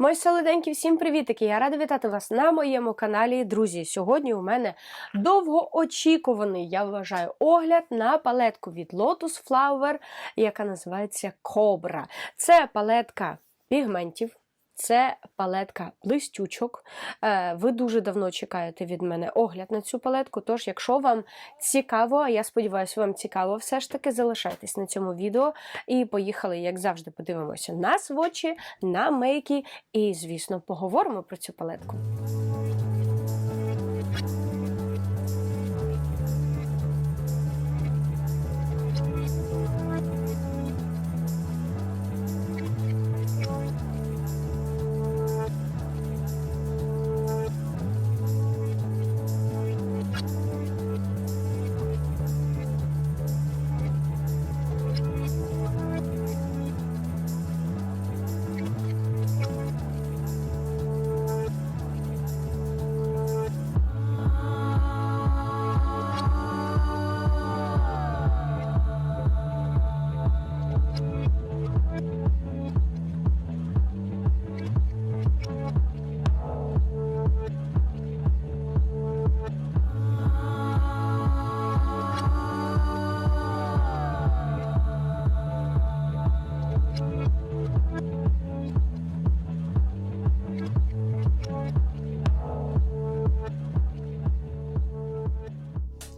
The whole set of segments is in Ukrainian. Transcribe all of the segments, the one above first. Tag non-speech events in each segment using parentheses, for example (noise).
Мої солоденькі, всім привітики! Я рада вітати вас на моєму каналі. Друзі, сьогодні у мене довгоочікуваний, я вважаю, огляд на палетку від Lotus Flower, яка називається Cobra. Це палетка пігментів. Це палетка блистючок. Е, Ви дуже давно чекаєте від мене огляд на цю палетку. Тож, якщо вам цікаво, а я сподіваюся, вам цікаво, все ж таки залишайтесь на цьому відео. І поїхали, як завжди, подивимося на свочі, на мейки. І, звісно, поговоримо про цю палетку.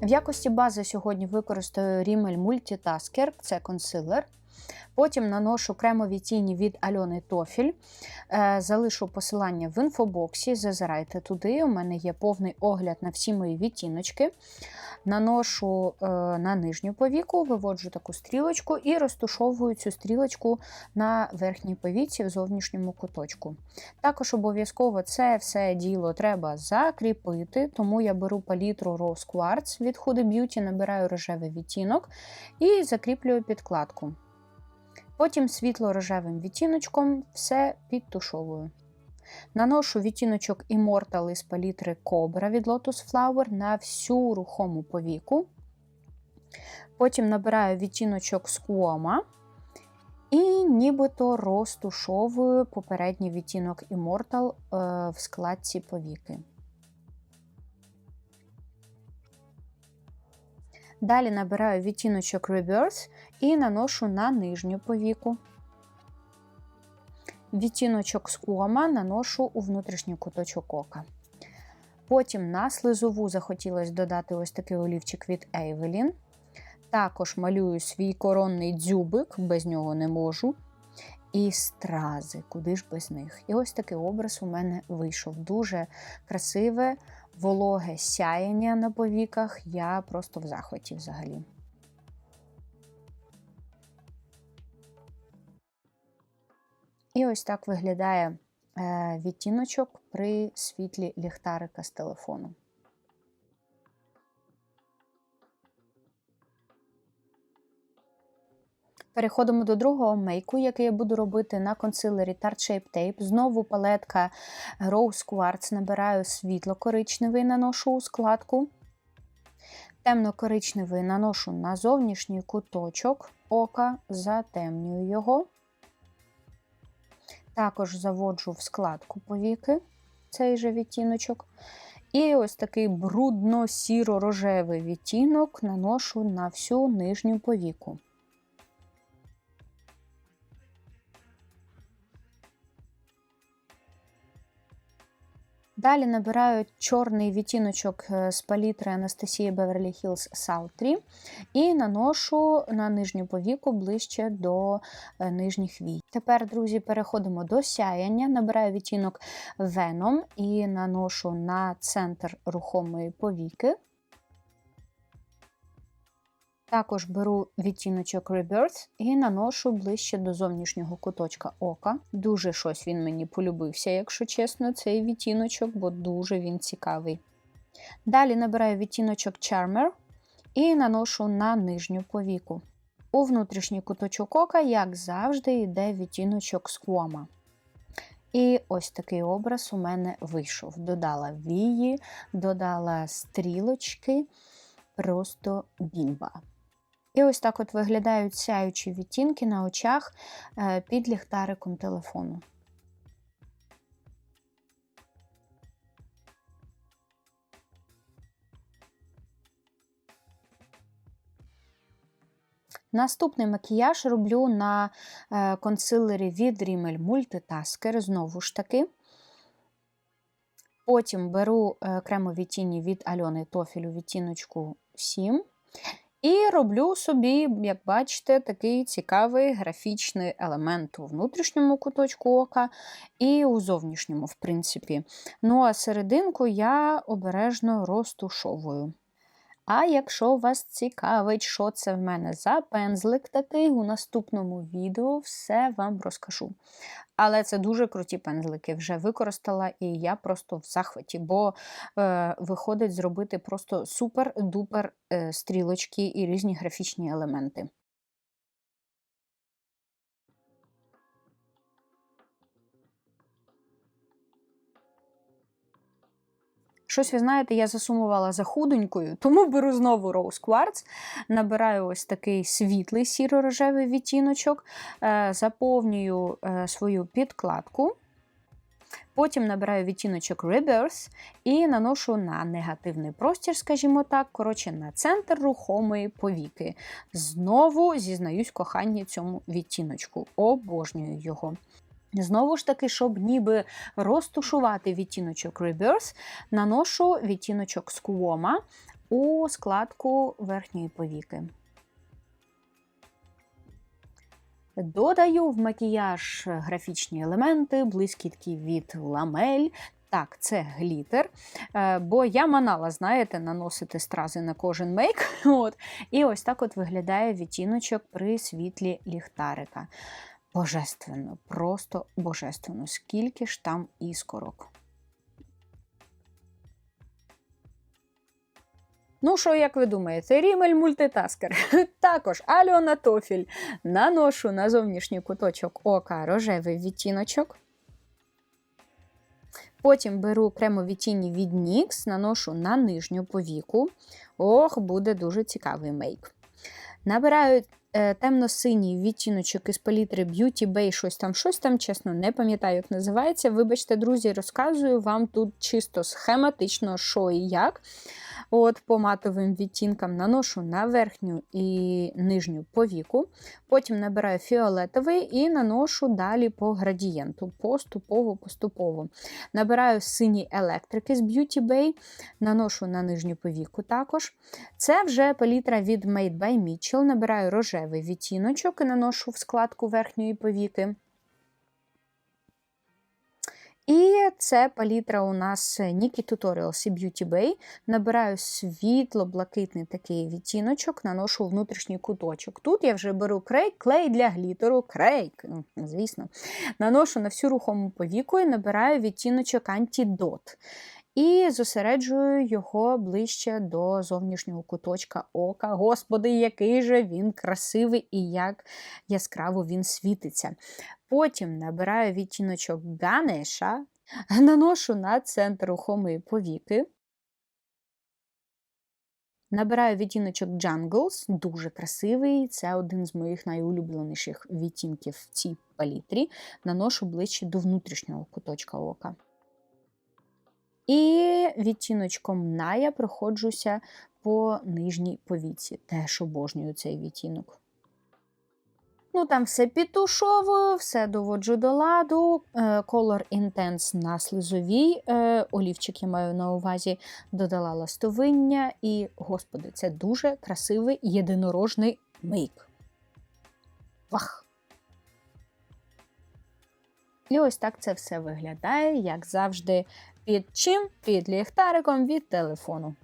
В якості бази сьогодні використаю Rimmel Multitasker, це консилер. Потім наношу кремові тіні від Альони Тофіль. Е, залишу посилання в інфобоксі, зазирайте туди. У мене є повний огляд на всі мої відтіночки. Наношу е, на нижню повіку, виводжу таку стрілочку і розтушовую цю стрілочку на верхній повіці в зовнішньому куточку. Також обов'язково це все діло треба закріпити, тому я беру палітру Rose Quartz від Huda Beauty, набираю рожевий відтінок і закріплюю підкладку. Потім світло-рожевим відтіночком все підтушовую. Наношу відтіночок Immortal із палітри Cobra від Lotus Flower на всю рухому повіку. Потім набираю відтіночок Squama і нібито розтушовую попередній відтінок Immortal е, в складці повіки. Далі набираю відтіночок Rebirth і наношу на нижню повіку. Відтіночок Squama наношу у внутрішній куточок ока. Потім на слизову захотілося додати ось такий олівчик від Evelyn. Також малюю свій коронний дзюбик, без нього не можу. І стрази, куди ж без них. І ось такий образ у мене вийшов. Дуже красиве, вологе сяєння на повіках. Я просто в захваті взагалі. І ось так виглядає е, відтіночок при світлі ліхтарика з телефону. Переходимо до другого мейку, який я буду робити на консилері Tarte Shape Tape. Знову палетка Rose Quartz. Набираю світло-коричневий, наношу у складку. Темно-коричневий наношу на зовнішній куточок ока, затемнюю його. Також заводжу в складку повіки цей же відтіночок. І ось такий брудно-сіро-рожевий відтінок наношу на всю нижню повіку. Далі набираю чорний відтіночок з палітри Анастасії Beverly Hills Sultry і наношу на нижню повіку ближче до нижніх вій. Тепер, друзі, переходимо до сяяння. Набираю відтінок Venom і наношу на центр рухомої повіки. Також беру відтіночок Rebirth і наношу ближче до зовнішнього куточка ока. Дуже щось він мені полюбився, якщо чесно, цей відтіночок, бо дуже він цікавий. Далі набираю відтіночок Charmer і наношу на нижню повіку. У внутрішній куточок ока, як завжди, йде відтіночок Squama. І ось такий образ у мене вийшов. Додала вії, додала стрілочки, просто бімба. І ось так от виглядають сяючі відтінки на очах е, під ліхтариком телефону. Наступний макіяж роблю на е, консилері від Rimmel Multitasker, знову ж таки. Потім беру е, кремові тіні від Альони Тофілю відтіночку 7. І роблю собі, як бачите, такий цікавий графічний елемент у внутрішньому куточку ока і у зовнішньому, в принципі. Ну, а серединку я обережно розтушовую. А якщо вас цікавить, що це в мене за пензлик такий, у наступному відео все вам розкажу. Але це дуже круті пензлики, вже використала, і я просто в захваті, бо е, виходить зробити просто супер-дупер е, стрілочки і різні графічні елементи. Щось ви знаєте, я засумувала за худонькою, тому беру знову Rose Quartz, набираю ось такий світлий сіро-рожевий відтіночок, е, заповнюю е, свою підкладку. Потім набираю відтіночок Rebirth і наношу на негативний простір, скажімо так, коротше, на центр рухомої повіки. Знову зізнаюсь коханні цьому відтіночку. Обожнюю його. Знову ж таки, щоб ніби розтушувати відтіночок Rebirth, наношу відтіночок Squoma у складку верхньої повіки. Додаю в макіяж графічні елементи, блискітки від ламель. Так, це глітер. Е, Бо я манала, знаєте, наносити стрази на кожен мейк. (laughs) От. І ось так от виглядає відтіночок при світлі ліхтарика. Божественно, просто божественно. Скільки ж там іскорок. Ну, що, як ви думаєте, Рімель мультитаскер. (laughs) Також Альона Тофіль. Наношу на зовнішній куточок ока рожевий відтіночок. Потім беру кремові тіні від NYX, наношу на нижню повіку. Ох, буде дуже цікавий мейк. Набираю темно-синій відтіночок із палітри Beauty Bay, щось там, щось там, чесно, не пам'ятаю, як називається. Вибачте, друзі, розказую вам тут чисто схематично, що і як. От По матовим відтінкам наношу на верхню і нижню повіку. Потім набираю фіолетовий і наношу далі по градієнту, поступово-поступово. Набираю синій електрики з Beauty Bay, наношу на нижню повіку також. Це вже палітра від Made by Mitchell. Набираю рожевий відтіночок і наношу в складку верхньої повіки. І це палітра у нас Nikki Tutorials і Beauty Bay. Набираю світло-блакитний такий відтіночок, наношу внутрішній куточок. Тут я вже беру крей, клей для глітеру, крей, звісно. Наношу на всю рухому повіку і набираю відтіночок Anti-Dot. І зосереджую його ближче до зовнішнього куточка ока. Господи, який же він красивий і як яскраво він світиться. Потім набираю відтіночок Ганеша, (laughs) наношу на центр рухомої повіки. Набираю відтіночок Jungles, дуже красивий. Це один з моїх найулюбленіших відтінків в цій палітрі. Наношу ближче до внутрішнього куточка ока. І відтіночком Ная проходжуся по нижній повіці. Теж обожнюю цей відтінок. Ну, там все підтушовую, все доводжу до ладу. Е, Color Intense на слизовій. е, Олівчик я маю на увазі, додала ластовиння. І, господи, це дуже красивий єдинорожний мейк. Вах! І ось так це все виглядає, як завжди, під чим? Під ліхтариком від телефону.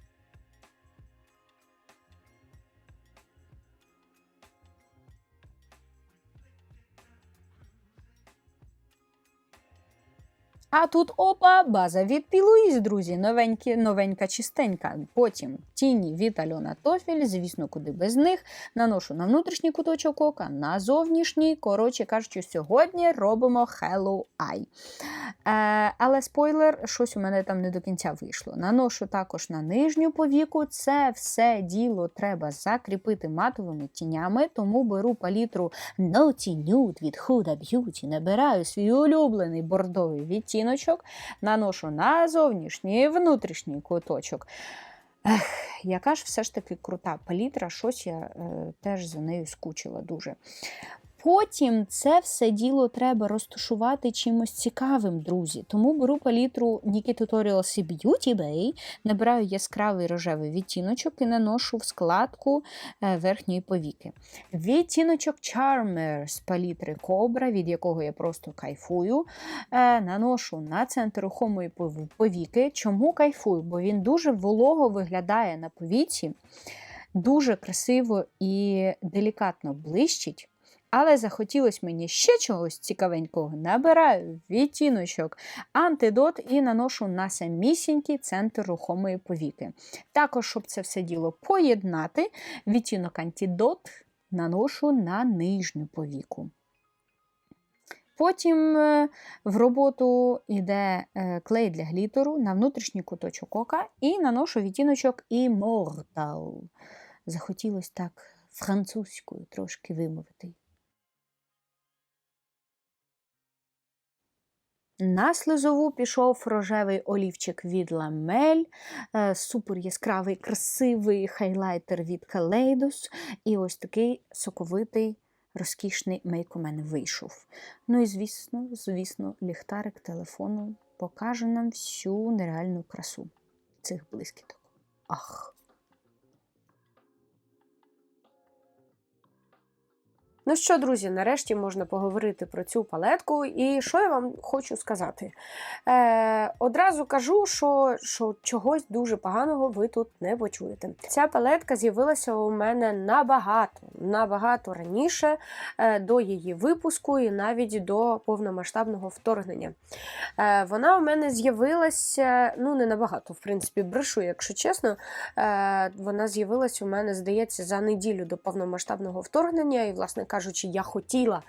А тут опа, база від Пілуїз, друзі, новенькі, новенька чистенька. Потім тіні від Альона Тофіль, звісно, куди без них. Наношу на внутрішній куточок ока, на зовнішній. Коротше кажучи, сьогодні робимо Hello Eye. Е, але спойлер, щось у мене там не до кінця вийшло. Наношу також на нижню повіку. Це все діло треба закріпити матовими тінями, тому беру палітру Naughty Nude від Huda Beauty, набираю свій улюблений бордовий відтінок відтіночок, наношу на зовнішній і внутрішній куточок. Ех, яка ж все ж таки крута палітра, щось я е, теж за нею скучила дуже. Потім це все діло треба розташувати чимось цікавим, друзі. Тому беру палітру Nikki Tutorials і Beauty Bay, набираю яскравий рожевий відтіночок і наношу в складку е, верхньої повіки. Відтіночок Charmer з палітри Cobra, від якого я просто кайфую, е, наношу на центр рухомої пов- повіки. Чому кайфую? Бо він дуже волого виглядає на повіці, дуже красиво і делікатно блищить. Але захотілося мені ще чогось цікавенького. Набираю відтіночок антидот і наношу на самісінький центр рухомої повіки. Також, щоб це все діло поєднати, відтінок антидот наношу на нижню повіку. Потім е, в роботу йде е, клей для глітеру на внутрішній куточок ока і наношу відтіночок Immortal. Захотілося так французькою трошки вимовити. На слизову пішов рожевий олівчик від Ламель, е, супер яскравий, красивий хайлайтер від Kaleidos. І ось такий соковитий, розкішний мейк у мене вийшов. Ну і звісно, звісно, ліхтарик телефону покаже нам всю нереальну красу цих блискіток. Ах! Ну що, друзі, нарешті можна поговорити про цю палетку. І що я вам хочу сказати? Е, одразу кажу, що, що чогось дуже поганого ви тут не почуєте. Ця палетка з'явилася у мене набагато, набагато раніше е, до її випуску і навіть до повномасштабного вторгнення. Е, вона у мене з'явилася, ну не набагато, в принципі, брешу, якщо чесно. Е, вона з'явилася у мене, здається, за неділю до повномасштабного вторгнення, і, власне кажучи, я хотіла.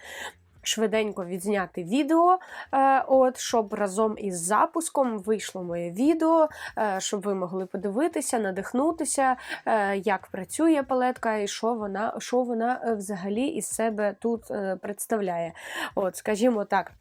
Швиденько відзняти відео, е, от, щоб разом із запуском вийшло моє відео, е, щоб ви могли подивитися, надихнутися, е, як працює палетка і що вона, що вона взагалі із себе тут представляє. От, скажімо так.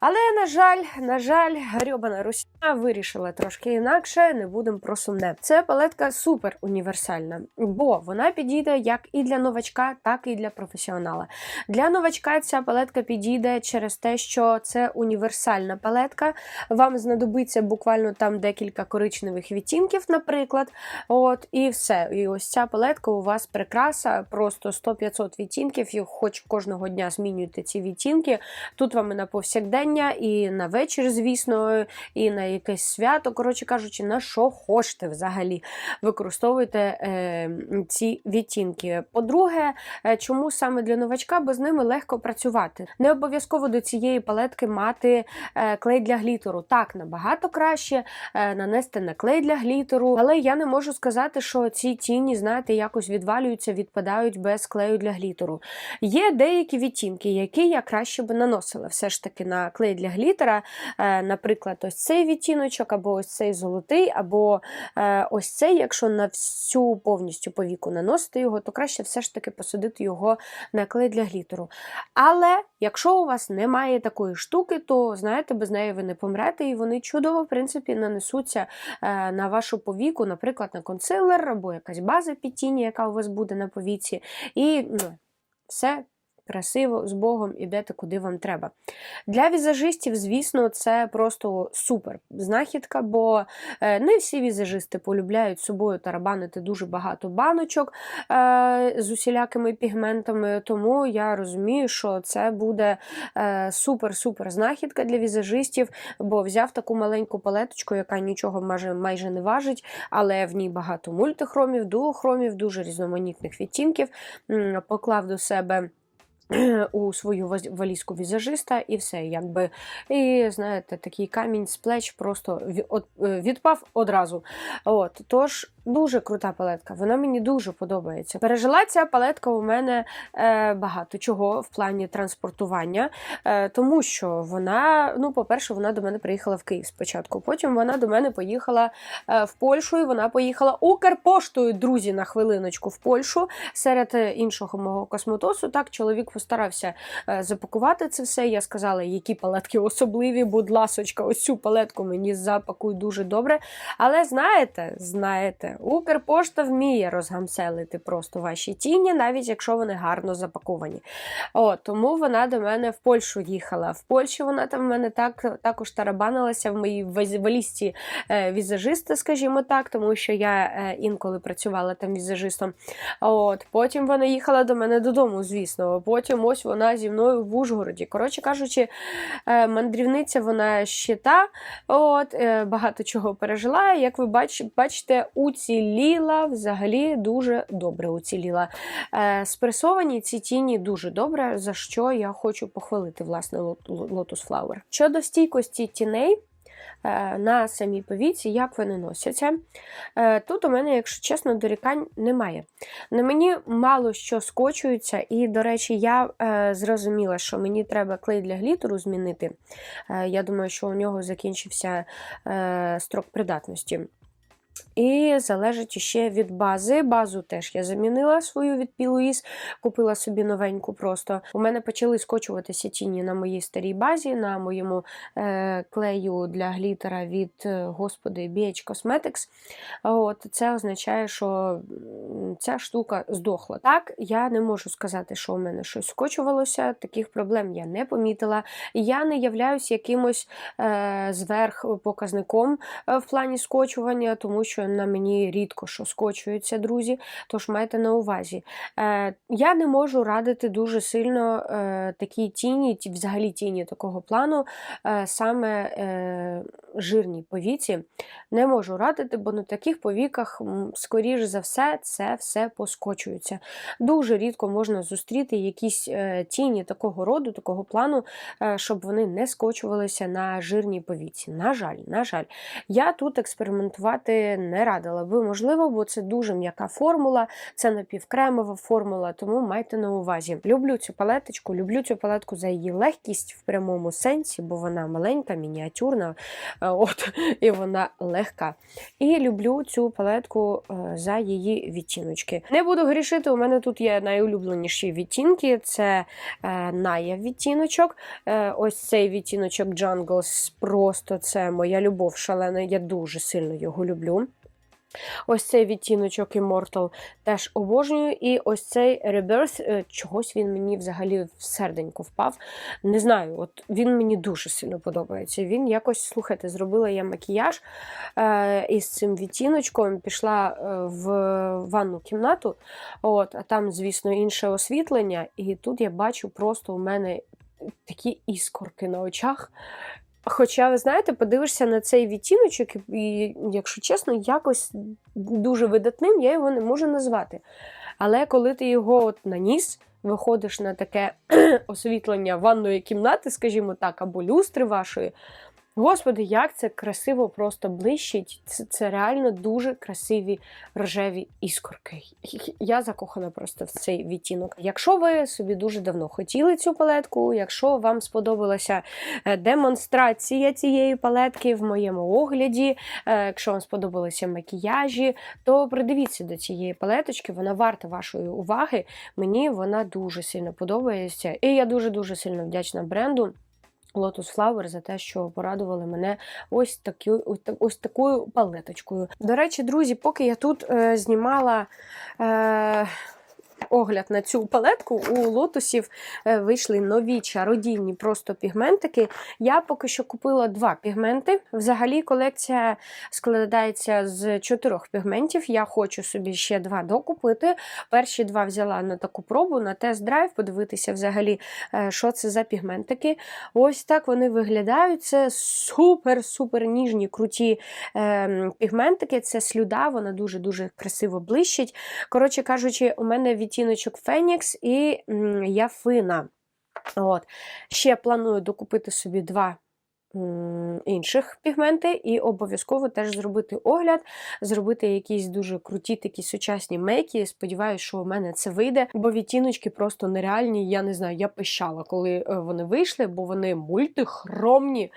Але, на жаль, на жаль, грьобана Русіна вирішила трошки інакше, не будемо про сумне. Це палетка супер універсальна, бо вона підійде як і для новачка, так і для професіонала. Для новачка ця палетка підійде через те, що це універсальна палетка. Вам знадобиться буквально там декілька коричневих відтінків, наприклад. От, і все. І ось ця палетка у вас прикраса, просто 100-500 відтінків, і хоч кожного дня змінюєте ці відтінки. Тут вам і на повсякдення, і на вечір, звісно, і на якесь свято, коротше кажучи, на що хочете взагалі використовуйте е, ці відтінки. По-друге, е, чому саме для новачка, бо з ними легко працювати. Не обов'язково до цієї палетки мати е, клей для глітеру. Так, набагато краще е, нанести на клей для глітеру, але я не можу сказати, що ці тіні, знаєте, якось відвалюються, відпадають без клею для глітеру. Є деякі відтінки, які я краще би наносила все ж таки на клей для глітера. Е, Наприклад, ось цей відтіночок, або ось цей золотий, або е, ось цей, якщо на всю повністю повіку наносити його, то краще все ж таки посадити його на клей для глітеру. Але якщо у вас немає такої штуки, то знаєте, без неї ви не помрете, і вони чудово, в принципі, нанесуться е, на вашу повіку, наприклад, на консилер або якась база під тіні, яка у вас буде на повіці. І ну, все красиво, з Богом ідете, куди вам треба. Для візажистів, звісно, це просто супер знахідка, бо е, не всі візажисти полюбляють собою тарабанити дуже багато баночок е, з усілякими пігментами, тому я розумію, що це буде супер-супер знахідка для візажистів, бо взяв таку маленьку палеточку, яка нічого майже, майже не важить, але в ній багато мультихромів, дуохромів, дуже різноманітних відтінків, поклав до себе. (clears throat) У свою валізку візажиста, і все, якби. І знаєте, такий камінь з плеч просто е, відпав одразу. От, тож дуже крута палетка, вона мені дуже подобається. Пережила ця палетка у мене е, багато чого в плані транспортування, е, тому що вона, ну, по-перше, вона до мене приїхала в Київ спочатку. Потім вона до мене поїхала е, в Польщу, і вона поїхала Укрпоштою, друзі, на хвилиночку в Польщу серед е, іншого мого косметосу. Так, чоловік постарався е, запакувати це все. Я сказала, які палетки особливі, будь ласочка, ось цю палетку мені запакуй дуже добре. Але знаєте, знаєте, вміє. Укрпошта вміє розгамселити просто ваші тіні, навіть якщо вони гарно запаковані. О, тому вона до мене в Польщу їхала. В Польщі вона там в мене так, також тарабанилася в моїй валізці е, візажиста, скажімо так, тому що я е, інколи працювала там візажистом. От, потім вона їхала до мене додому, звісно. Потім ось вона зі мною в Ужгороді. Коротше кажучи, е, мандрівниця вона ще та, от, багато чого пережила. Як ви бач, бачите, уціліла взагалі дуже добре уціліла. Е, спресовані ці тіні дуже добре, за що я хочу похвалити власне Lotus Flower. Щодо стійкості тіней. е, На самій повіці, як вони носяться. Е, Тут у мене, якщо чесно, дорікань немає. На мені мало що скочується, і, до речі, я е, зрозуміла, що мені треба клей для глітеру змінити. Я думаю, що у нього закінчився строк придатності. І залежить ще від бази. Базу теж я замінила свою від P. купила собі новеньку просто. У мене почали скочуватися тіні на моїй старій базі, на моєму е, клею для глітера від е, господи BH Cosmetics. От, це означає, що ця штука здохла. Так, я не можу сказати, що у мене щось скочувалося, таких проблем я не помітила. Я не являюсь якимось е, зверх показником е, в плані скочування, тому що на мені рідко що скочується, друзі. Тож майте на увазі. Е, я не можу радити дуже сильно е, такі тіні, ті- взагалі тіні такого плану, е, саме е, жирній повіці. Не можу радити, бо на таких повіках, скоріш за все, це все поскочується. Дуже рідко можна зустріти якісь е, тіні такого роду, такого плану, е, щоб вони не скочувалися на жирній повіці. На жаль, на жаль, я тут експериментувати не радила би, можливо, бо це дуже м'яка формула, це напівкремова формула, тому майте на увазі. Люблю цю палеточку, люблю цю палетку за її легкість в прямому сенсі, бо вона маленька, мініатюрна, е, от, (laughs) і вона легка. І люблю цю палетку е, за її відтіночки. Не буду грішити, у мене тут є найулюбленіші відтінки: це е, Ная відтіночок. Е, ось цей відтіночок Jungles, просто це моя любов шалена. Я дуже сильно його люблю. Ось цей відтіночок Immortal теж обожнюю. І ось цей Rebirth, е, чогось він мені взагалі в серденько впав. Не знаю, от він мені дуже сильно подобається. Він якось, слухайте, зробила я макіяж е, із цим відтіночком, пішла е, в ванну кімнату, от, а там, звісно, інше освітлення. І тут я бачу просто у мене такі іскорки на очах. Хоча, ви знаєте, подивишся на цей відтіночок, і, якщо чесно, якось дуже видатним я його не можу назвати. Але коли ти його от наніс, виходиш на таке (clears throat) освітлення ванної кімнати, скажімо так, або люстри вашої. Господи, як це красиво просто блищить. Це, це реально дуже красиві рожеві іскорки. Я закохана просто в цей відтінок. Якщо ви собі дуже давно хотіли цю палетку, якщо вам сподобалася е, демонстрація цієї палетки в моєму огляді, е, якщо вам сподобалися макіяжі, то придивіться до цієї палеточки, вона варта вашої уваги. Мені вона дуже сильно подобається. І я дуже-дуже сильно вдячна бренду. Lotus Flower за те, що порадували мене ось такою ось, такою палеточкою. До речі, друзі, поки я тут е, знімала е, огляд на цю палетку, у лотосів е, вийшли нові чародійні просто пігментики. Я поки що купила два пігменти. Взагалі колекція складається з чотирьох пігментів. Я хочу собі ще два докупити. Перші два взяла на таку пробу, на тест-драйв, подивитися взагалі, е, що це за пігментики. Ось так вони виглядають. Це супер-супер ніжні, круті е, пігментики. Це слюда, вона дуже-дуже красиво блищить. Коротше кажучи, у мене відтіночок Фенікс і Яфина. От. Ще планую докупити собі два інших пігменти, і обов'язково теж зробити огляд, зробити якісь дуже круті такі сучасні мейки. Сподіваюсь, що у мене це вийде, бо відтіночки просто нереальні. Я не знаю, я пищала, коли е, вони вийшли, бо вони мультихромні,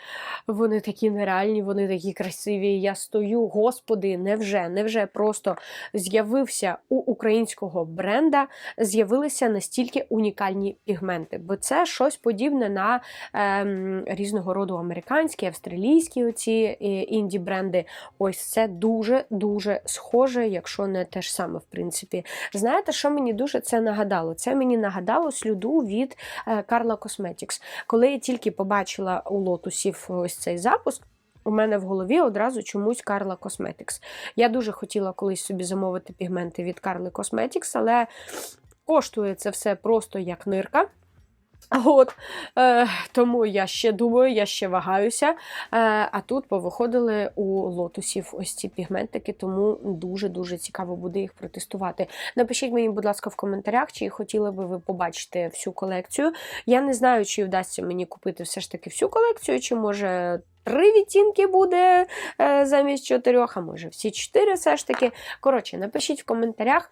вони такі нереальні, вони такі красиві. Я стою, господи, невже, невже просто з'явився у українського бренда, з'явилися настільки унікальні пігменти, бо це щось подібне на ем, різного роду американські американські, австралійські оці е, інді бренди. Ось це дуже-дуже схоже, якщо не те ж саме, в принципі. Знаєте, що мені дуже це нагадало? Це мені нагадало слюду від е, Carla Cosmetics. Коли я тільки побачила у лотусів ось цей запуск. У мене в голові одразу чомусь Carla Cosmetics. Я дуже хотіла колись собі замовити пігменти від Carla Cosmetics, але коштує це все просто як нирка. (laughs) От, е, тому я ще думаю, я ще вагаюся. Е, а тут повиходили у лотусів ось ці пігментики, тому дуже-дуже цікаво буде їх протестувати. Напишіть мені, будь ласка, в коментарях, чи хотіли би ви побачити всю колекцію. Я не знаю, чи вдасться мені купити все ж таки всю колекцію, чи може. Три відтінки буде е, замість чотирьох, а може всі чотири все ж таки. Коротше, напишіть в коментарях,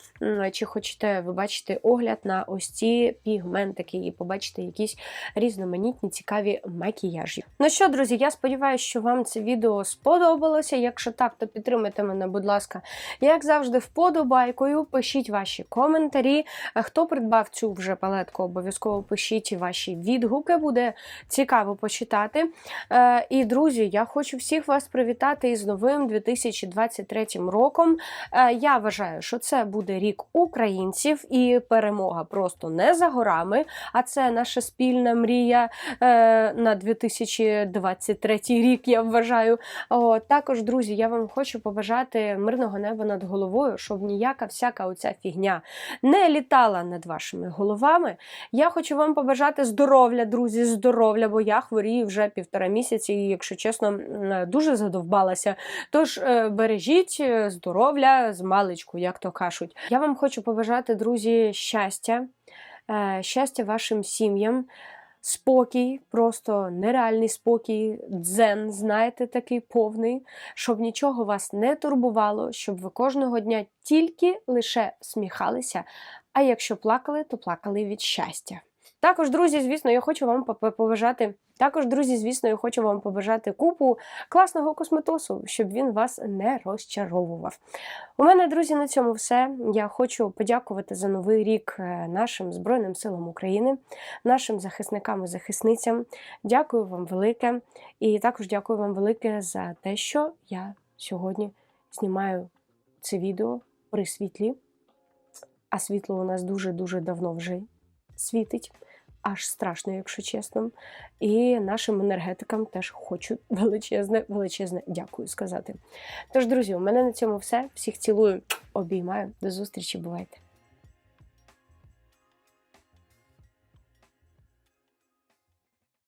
чи хочете ви бачити огляд на ось ці пігментики і побачити якісь різноманітні цікаві макіяжі. Ну що, друзі, я сподіваюся, що вам це відео сподобалося. Якщо так, то підтримайте мене, будь ласка, як завжди, вподобайкою. Пишіть ваші коментарі. Хто придбав цю вже палетку, обов'язково пишіть ваші відгуки, буде цікаво почитати. Е, І, друзі, я хочу всіх вас привітати із новим 2023 роком. Е, Я вважаю, що це буде рік українців і перемога просто не за горами, а це наша спільна мрія е, на 2023 рік, я вважаю. Також, друзі, я вам хочу побажати мирного неба над головою, щоб ніяка всяка оця фігня не літала над вашими головами. Я хочу вам побажати здоров'я, друзі, здоров'я, бо я хворію вже півтора місяці, і, якщо чесно, дуже задовбалася. Тож е, бережіть е, здоров'я з маличку, як то кажуть. Я вам хочу побажати, друзі, щастя, е, щастя вашим сім'ям. Спокій, просто нереальний спокій, дзен, знаєте, такий повний, щоб нічого вас не турбувало, щоб ви кожного дня тільки лише сміхалися, а якщо плакали, то плакали від щастя. Також, друзі, звісно, я хочу вам побажати. Також, друзі, звісно, я хочу вам побажати купу класного косметосу, щоб він вас не розчаровував. У мене, друзі, на цьому все. Я хочу подякувати за новий рік е, нашим Збройним силам України, нашим захисникам і захисницям. Дякую вам велике. І також дякую вам велике за те, що я сьогодні знімаю це відео при світлі. А світло у нас дуже-дуже давно вже світить. Аж страшно, якщо чесно. І нашим енергетикам теж хочу величезне, величезне дякую сказати. Тож, друзі, у мене на цьому все. Всіх цілую, обіймаю. До зустрічі, бувайте!